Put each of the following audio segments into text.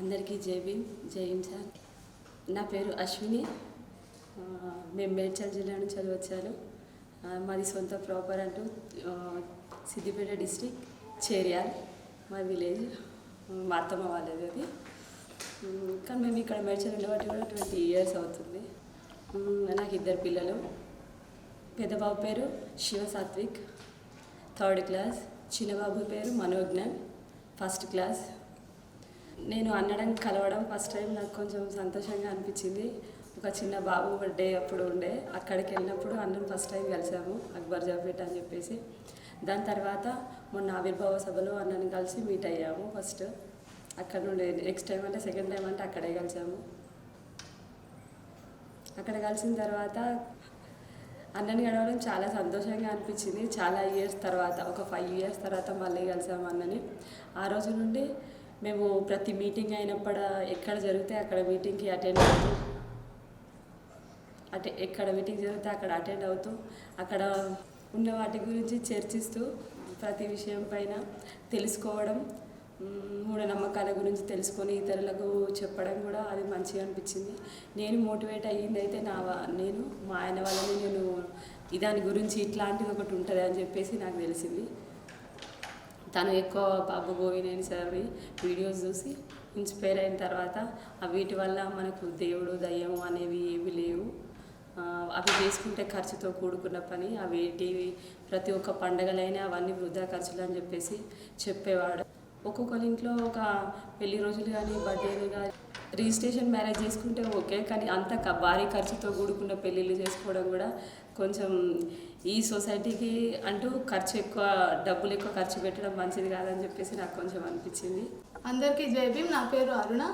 అందరికీ జై భీమ్ జై హింద్ సార్. నా పేరు అశ్విని. మేము మేడ్చల్ జిల్లా నుంచి చదివి వచ్చాను మాది సొంత ప్రాపర్ అంటూ సిద్దిపేట డిస్టిక్ చేరియాల్ మా విలేజ్. మా అత్తమ్మ వాళ్ళది అది. కానీ మేము ఇక్కడ మేడ్చల్ ఉండబట్టి కూడా ట్వంటీ ఇయర్స్ అవుతుంది. నాకు ఇద్దరు పిల్లలు. పెద్దబాబు పేరు శివ సాత్విక్. Third class. చిన్నబాబు పేరు మనోజ్ఞాన్. First class. నేను అన్నడం కలవడం ఫస్ట్ టైం నాకు కొంచెం సంతోషంగా అనిపించింది. ఒక చిన్న బాబు బర్త్డే అప్పుడు ఉండే అక్కడికి వెళ్ళినప్పుడు అన్నం ఫస్ట్ టైం కలిసాము అక్బర్ జాబేట్ అని చెప్పేసి. దాని తర్వాత మొన్న ఆవిర్భావ సభలో అన్నని కలిసి మీట్ అయ్యాము ఫస్ట్ అక్కడ నుండి నెక్స్ట్ టైం అంటే సెకండ్ టైం అంటే అక్కడే కలిసాము. అక్కడ కలిసిన తర్వాత అన్నని గడవడం చాలా సంతోషంగా అనిపించింది. చాలా ఇయర్స్ తర్వాత ఒక ఫైవ్ ఇయర్స్ తర్వాత మళ్ళీ కలిసాము అన్నని ఆ రోజు నుండి మేము ప్రతి మీటింగ్ అయినప్పుడు ఎక్కడ జరిగితే అక్కడ మీటింగ్కి అటెండ్ అవుతూ అటే ఎక్కడ మీటింగ్ జరిగితే అక్కడ అటెండ్ అవుతూ అక్కడ ఉన్న వాటి గురించి చర్చిస్తూ ప్రతి విషయం పైన తెలుసుకోవడం మూఢనమ్మకాల గురించి తెలుసుకొని ఇతరులకు చెప్పడం కూడా అది మంచిగా అనిపించింది. నేను మోటివేట్ అయ్యింది అయితే నా నేను మా ఆయన వాళ్ళని నేను దాని గురించి ఇట్లాంటిది ఒకటి ఉంటుంది అని చెప్పేసి నాకు తెలిసింది. తను ఎక్కువ బాబు గోవినేని సార్వి వీడియోస్ చూసి ఇన్స్పైర్ అయిన తర్వాత వీటి వల్ల మనకు దేవుడు దయ్యం అనేవి ఏవి లేవు. అవి చేసుకుంటే ఖర్చుతో కూడుకున్న పని. అవి ప్రతి ఒక్క పండగలైనా అవన్నీ వృధా ఖర్చులు అని చెప్పేసి చెప్పేవాడు. ఒక్కొక్కరి ఇంట్లో ఒక పెళ్ళి రోజులు కానీ బర్త్డేలు కానీ రిజిస్ట్రేషన్ మ్యారేజ్ చేసుకుంటే ఓకే కానీ అంత భారీ ఖర్చుతో కూడుకున్న పెళ్ళిళ్ళు చేసుకోవడం కూడా కొంచెం ఈ సొసైటీకి అంటూ ఖర్చు ఎక్కువ డబ్బులు ఎక్కువ ఖర్చు పెట్టడం మంచిది కాదని చెప్పేసి నాకు కొంచెం అనిపించింది. అందరికీ జై నా పేరు అరుణ.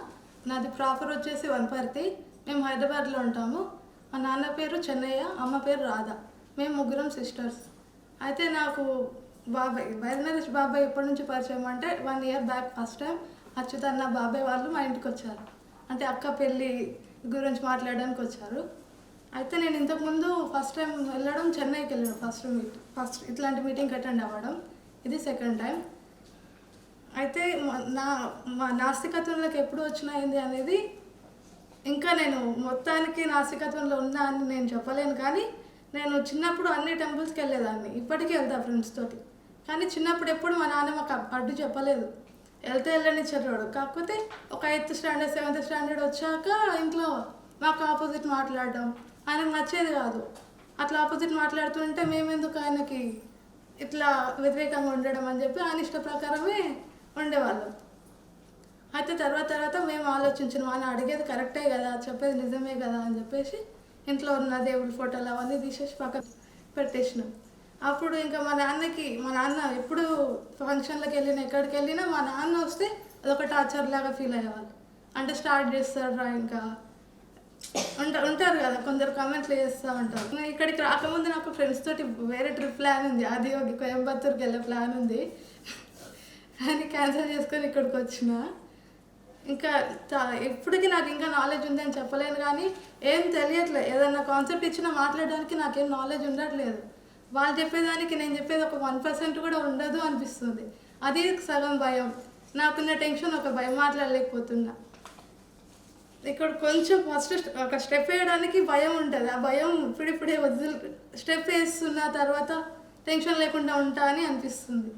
నాది ప్రాపర్ వచ్చేసి వనపర్తి. మేము హైదరాబాద్లో ఉంటాము. మా నాన్న పేరు చెన్నయ్య అమ్మ పేరు రాధ. మేము ముగ్గురం సిస్టర్స్. అయితే నాకు బాబాయ్ వైద్యనరేష్ బాబాయ్ ఎప్పటి నుంచి పరిచయం అంటే one year back first time అచ్యుతన్న బాబాయ్ వాళ్ళు మా ఇంటికి వచ్చారు. అంటే అక్క పెళ్ళి గురించి మాట్లాడడానికి వచ్చారు. అయితే నేను ఇంతకుముందు ఫస్ట్ టైం వెళ్ళడం చెన్నైకి వెళ్ళాను ఫస్ట్ మీట్ ఫస్ట్ ఇట్లాంటి మీటింగ్ అటెండ్ అవ్వడం ఇది సెకండ్ టైం అయితే మా- నా మా నాస్తికత్వంలోకి ఎప్పుడు వచ్చినాయింది అనేది ఇంకా నేను మొత్తానికి నాస్తికత్వంలో ఉన్నా అని నేను చెప్పలేను కానీ నేను చిన్నప్పుడు అన్ని టెంపుల్స్కి వెళ్ళేదాన్ని. ఇప్పటికీ వెళ్తా ఫ్రెండ్స్ తోటి. కానీ చిన్నప్పుడు ఎప్పుడు మా నాన్న మాకు అడ్డు చెప్పలేదు. వెళ్తే వెళ్ళనిచ్చేటోడు కాకపోతే ఒక ఎయిత్ స్టాండర్డ్ సెవెంత్ స్టాండర్డ్ వచ్చాక ఇంట్లో మాకు ఆపోజిట్ మాట్లాడడం. ఆయనకు నచ్చేది కాదు. అట్లా ఆపోజిట్ మాట్లాడుతుంటే మేమెందుకు ఆయనకి ఇట్లా వ్యతిరేకంగా ఉండడం అని చెప్పి ఆయన ఇష్ట ప్రకారమే ఉండేవాళ్ళం. అయితే తర్వాత తర్వాత మేము ఆలోచించిన ఆయన అడిగేది కరెక్టే కదా చెప్పేది నిజమే కదా అని చెప్పేసి ఇంట్లో ఉన్న దేవుడి ఫోటోలు అవన్నీ తీసేసి పక్కన పెట్టేసినాం. అప్పుడు ఇంకా మా నాన్నకి మా నాన్న ఎప్పుడు ఫంక్షన్లకు వెళ్ళినా ఎక్కడికి వెళ్ళినా మా నాన్న వస్తే అదొక టార్చర్ లాగా ఫీల్ అయ్యేవాళ్ళు. అంటే స్టార్ట్ చేస్తారా ఇంకా. ఉంటా ఉంటారు కదా కొందరు కామెంట్లు చేస్తూ ఉంటారు. నేను ఇక్కడికి రాకముందు నాకు ఫ్రెండ్స్ తోటి వేరే ట్రిప్ ప్లాన్ ఉంది. అది ఒక కోయంబత్తూర్కి వెళ్ళే ప్లాన్ ఉంది. అని క్యాన్సిల్ చేసుకొని ఇక్కడికి వచ్చిన. ఇంకా ఎప్పటికీ ఇప్పటికీ నాకు ఇంకా నాలెడ్జ్ ఉంది అని చెప్పలేను కానీ ఏం తెలియట్లేదు ఏదన్నా కాన్సెప్ట్ ఇచ్చినా మాట్లాడడానికి నాకేం నాలెడ్జ్ ఉండట్లేదు. వాళ్ళు చెప్పేదానికి నేను చెప్పేది ఒక వన్ పర్సెంట్ కూడా ఉండదు అనిపిస్తుంది. అది సగం భయం. నాకున్న టెన్షన్ ఒక భయం మాట్లాడలేకపోతున్నా. ఇక్కడ కొంచెం ఫస్ట్ ఒక స్టెప్ వేయడానికి భయం ఉంటుంది. ఆ భయం ఇప్పుడిప్పుడే వదిలి స్టెప్ వేస్తున్న తర్వాత టెన్షన్ లేకుండా ఉంటా అని అనిపిస్తుంది.